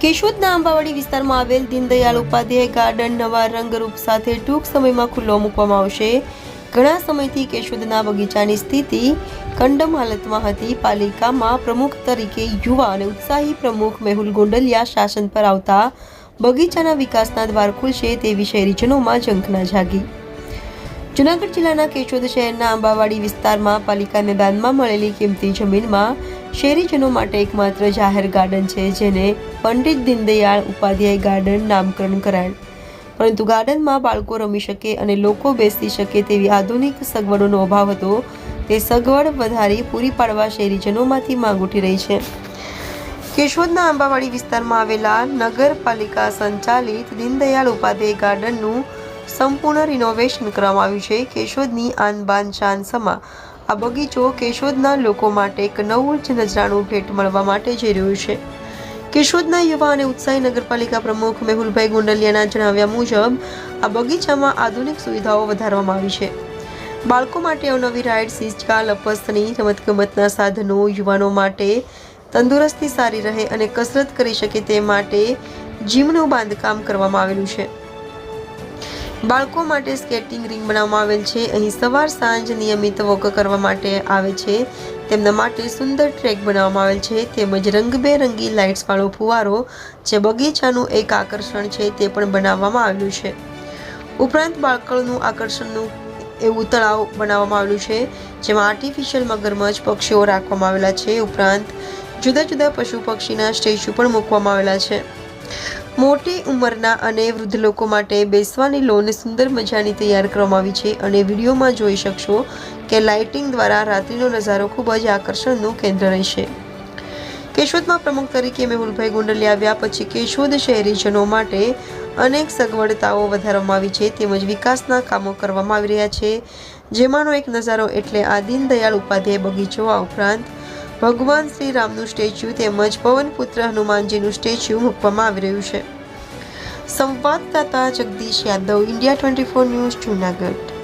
કેશોદના આંબાવાડી વિસ્તારમાં આવેલ દીનદયાળ ઉપાધ્યાય ગાર્ડન નવા રંગરૂપ સાથે ટૂંક સમયમાં ખુલ્લો મૂકવામાં આવશે. ઘણા સમયથી કેશોદના બગીચાની સ્થિતિ કંડમ હાલતમાં હતી. પાલિકામાં પ્રમુખ તરીકે યુવા અને ઉત્સાહી પ્રમુખ મેહુલ ગોંડલિયા શાસન પર આવતા બગીચાના વિકાસના દ્વાર ખુલશે તેવી શહેરીજનોમાં ઝંખના જાગી. જુનાગઢ જિલ્લાના કેશોદ શહેરના આંબાવાડી વિસ્તારમાં પાલિકાને દાનમાં મળેલી કિંમતી જમીનમાં શહેરીજનો માટે એકમાત્ર જાહેર ગાર્ડન છે, જેને પંડિત દીનદયાળ ઉપાધ્યાય ગાર્ડન નામકરણ કરાયેલ પરંતુ ગાર્ડનમાં બાળકો રમી શકે અને લોકો બેસી શકે તેવી આધુનિક સગવડોનો અભાવ હતો. તે સગવડ વધારી પૂરી પાડવા શહેરીજનોમાંથી માંગ ઉઠી રહી છે. કેશોદના આંબાવાડી વિસ્તારમાં આવેલા નગરપાલિકા સંચાલિત દીનદયાળ ઉપાધ્યાય ગાર્ડનનું સંપૂર્ણ રિનોવેશન કરવામાં આવ્યું છે. કેશોદની આનબાન શાન સમા આ બગીચો કેશોદના લોકો માટે એક નવું જ નજરાણું ભેટ મળવા માટે જઈ રહ્યું છે. કેશોદના યુવા અને ઉત્સાહી નગરપાલિકા પ્રમુખ મેહુલભાઈ ગુંડલિયાના જણાવ્યા મુજબ, આ બગીચામાં આધુનિક સુવિધાઓ વધારવામાં આવી છે. બાળકો માટે અવનવી રાઇડ્સ હિંચકા લપસની, રમતગમતના સાધનો યુવાનો માટે તંદુરસ્તી સારી રહે અને કસરત કરી શકે તે માટે જીમનું બાંધકામ કરવામાં આવેલું છે. બાળકો માટે સ્કેટિંગ રિંગ બનાવવામાં આવેલ છે. અહીં સવાર સાંજ નિયમિત વોક કરવા માટે આવે છે. તેમના માટે સુંદર ટ્રેક બનાવવામાં આવેલ છે. તેમજ રંગબેરંગી લાઇટ્સ વાળો ફુવારો જે બગીચાનું એક આકર્ષણ છે તે પણ બનાવવામાં આવ્યું છે. ઉપરાંત બાળકોનું આકર્ષણનું એવું તળાવ બનાવવામાં આવેલું છે, જેમાં આર્ટિફિશિયલ મગરમચ્છ પક્ષીઓ રાખવામાં આવેલા છે. ઉપરાંત જુદા જુદા પશુ પક્ષીના સ્ટેચ્યુ પણ મૂકવામાં આવેલા છે. મોટી ઉંમરના અને વૃદ્ધ લોકો માટે બેસવાની લોન સુંદર મજાની તૈયાર કરવામાં આવી છે અને વિડીયોમાં જોઈ શકશો કે લાઇટિંગ દ્વારા રાત્રિનો નજારો ખૂબ જ આકર્ષણનું કેન્દ્ર રહેશે. કેશોદમાં પ્રમુખ તરીકે મેહુલભાઈ ગુંડલી આવ્યા પછી કેશોદ શહેરીજનો માટે અનેક સગવડતાઓ વધારવામાં આવી છે તેમજ વિકાસના કામો કરવામાં આવી રહ્યા છે. જેમાંનો એક નજારો એટલે આ દીનદયાળ ઉપાધ્યાય બગીચો આ ઉપરાંત ભગવાન શ્રી રામનું સ્ટેચ્યુ તેમજ પવનપુત્ર હનુમાનજીનું સ્ટેચ્યુ મૂકવામાં આવી રહ્યું છે. સંવાદદાતા Jagdish Yadav, India twenty four news, Junagadh.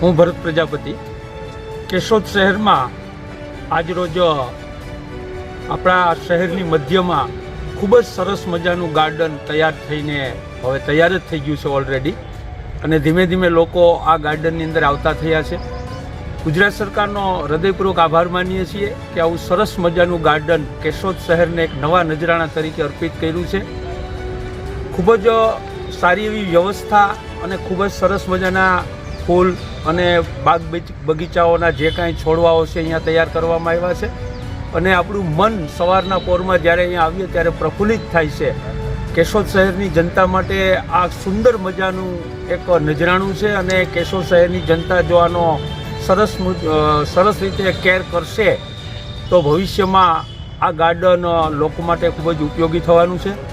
હું ભરત પ્રજાપતિ. કેશોદ શહેરમાં આજરોજ આપણા શહેરની મધ્યમાં ખૂબ જ સરસ મજાનું ગાર્ડન તૈયાર થઈને હવે તૈયાર જ થઈ ગયું છે ઓલરેડી અને ધીમે ધીમે લોકો આ ગાર્ડનની અંદર આવતા થયા છે. ગુજરાત સરકારનો હૃદયપૂર્વક આભાર માનીએ છીએ કે આવું સરસ મજાનું ગાર્ડન કેશોદ શહેરને એક નવા નજરાણા તરીકે અર્પિત કર્યું છે. ખૂબ જ સારી એવી વ્યવસ્થા અને ખૂબ જ સરસ મજાના ફૂલ અને બાગ બગીચ- બગીચાઓના જે કાંઈ છોડવાઓ છે અહીંયા તૈયાર કરવામાં આવ્યા છે. અને આપણું મન સવારના પોરમાં જ્યારે અહીંયા આવીએ ત્યારે પ્રફુલ્લિત થાય છે. કેશોદ શહેરની જનતા માટે આ સુંદર મજાનું એક નજરાણું છે અને કેશોદ શહેરની જનતા જો આનો સરસ સરસ રીતે કેર કરશે તો ભવિષ્યમાં આ ગાર્ડન લોકો માટે ખૂબ જ ઉપયોગી થવાનું છે.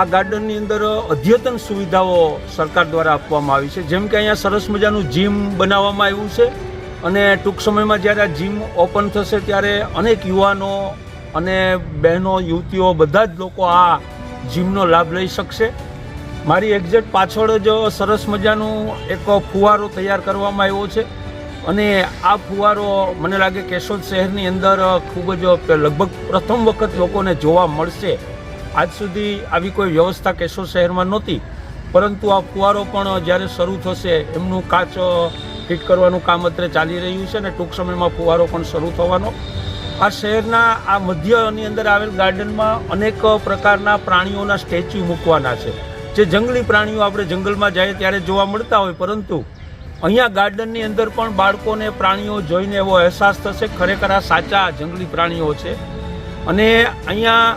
આ ગાર્ડનની અંદર અદ્યતન સુવિધાઓ સરકાર દ્વારા આપવામાં આવી છે. જેમ કે અહીંયા સરસ મજાનું જીમ બનાવવામાં આવ્યું છે અને ટૂંક સમયમાં જ્યારે આ જીમ ઓપન થશે ત્યારે અનેક યુવાનો અને બહેનો, યુવતીઓ બધા જ લોકો આ જીમનો લાભ લઈ શકશે. મારી એક્ઝેક્ટ પાછળ જ સરસ મજાનું એક ફુવારો તૈયાર કરવામાં આવ્યો છે અને આ ફુવારો મને લાગે કેશોદ શહેરની અંદર ખૂબ જ લગભગ પ્રથમ વખત લોકોને જોવા મળશે. આજ સુધી આવી કોઈ વ્યવસ્થા કેશોદ શહેરમાં નહોતી, પરંતુ આ ફુવારો પણ જ્યારે શરૂ થશે, એમનું કાચ ફિટ કરવાનું કામ અત્રે ચાલી રહ્યું છે અને ટૂંક સમયમાં ફુવારો પણ શરૂ થવાનો. આ શહેરના, આ મધ્યની અંદર આવેલ ગાર્ડનમાં અનેક પ્રકારના પ્રાણીઓના સ્ટેચ્યુ મૂકવાના છે. જે જંગલી પ્રાણીઓ આપણે જંગલમાં જઈએ ત્યારે જોવા મળતા હોય, પરંતુ અહીંયા ગાર્ડનની અંદર પણ બાળકોને, પ્રાણીઓ જોઈને એવો અહેસાસ થશે. ખરેખર આ સાચા જંગલી પ્રાણીઓ છે. અને અહીંયા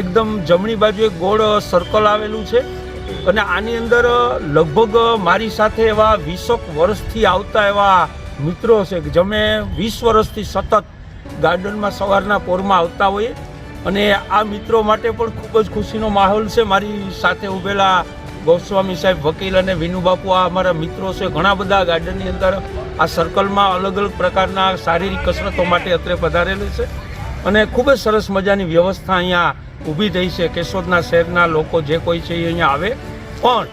એકદમ જમણી બાજુ એક ગોળ સર્કલ આવેલું છે. અને આની અંદર લગભગ મારી સાથે એવા વીસક વર્ષથી આવતા એવા મિત્રો છે કે જમે વીસ વર્ષથી સતત ગાર્ડનમાં સવારના પોરમાં આવતા હોઈએ. અને આ મિત્રો માટે પણ ખૂબ જ ખુશીનો માહોલ છે. મારી સાથે ઉભેલા ગોસ્વામી સાહેબ, વકીલ અને વિનુબાપુ આ અમારા મિત્રો છે. ઘણા બધા ગાર્ડનની અંદર આ સર્કલમાં અલગ અલગ પ્રકારના શારીરિક કસરતો માટે અત્રે પધારેલું છે. અને ખૂબ જ સરસ મજાની વ્યવસ્થા અહીંયા ઊભી થઈ છે. કેશોદના શહેરના લોકો જે કોઈ છે એ અહીંયા આવે. પણ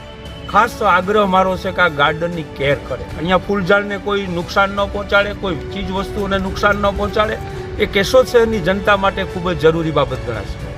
ખાસ આગ્રહ મારો છે કે આ ગાર્ડનની કેર કરે. અહીંયા ફૂલઝાડને કોઈ નુકસાન ન પહોંચાડે, કોઈ ચીજ વસ્તુઓને નુકસાન ન પહોંચાડે. એ કેશોદ શહેરની જનતા માટે ખૂબ જ જરૂરી બાબત ગણાશે.